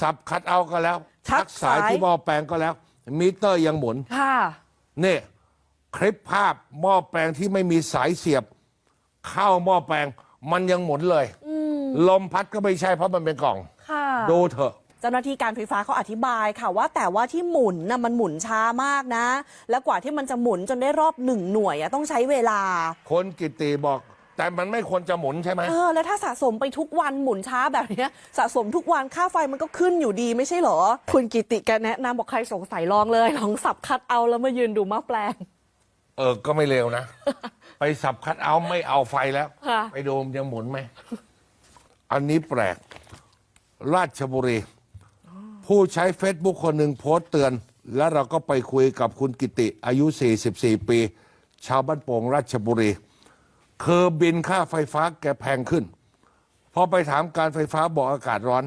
สับคัดเอาก็แล้วชักสายสายที่หม้อแปลงก็แล้ว มิเตอร์ยังหมุนค่ะนี่คลิปภาพหม้อแปลงที่ไม่มีสายเสียบ เข้าหม้อแปลงมันยังหมุนเลยลมพัดก็ไม่ใช่เพราะมันเป็นกล่องค่ะดูเถอะเจ้าหน้าที่การไฟฟ้าเขาอธิบายค่ะว่าแต่ว่าที่หมุนน่ะมันหมุนช้ามากนะ แล้วกว่าที่มันจะหมุนจนได้รอบหนึ่งหน่วยอะต้องใช้เวลา คนกิติบอก แต่มันไม่ควรจะหมุนใช่ไหมเออแล้วถ้าสะสมไปทุกวันหมุนช้าแบบเนี้ยสะสมทุกวันค่าไฟมันก็ขึ้นอยู่ดีไม่ใช่เหรอ คุณกิติแกแนะนำบอกใครสงสัยลองเลยลองสับคัดเอาแล้วมายืนดูหม้อแปลง เออก็ไม่เร็วนะ ไปสับคัดเอาไม่เอาไฟแล้ว ค่ะ ไปดูมันยังหมุนไหม อันนี้แปลก ราชบุรี ผู้ใช้เฟซบุ๊กคนหนึ่งโพสต์เตือน แล้วเราก็ไปคุยกับคุณกิติอายุ 44 ปี ชาวบ้านโป่งราชบุรี คือบินค่าไฟฟ้าแกแพงขึ้นพอไปถามการไฟฟ้าบอกอากาศร้อน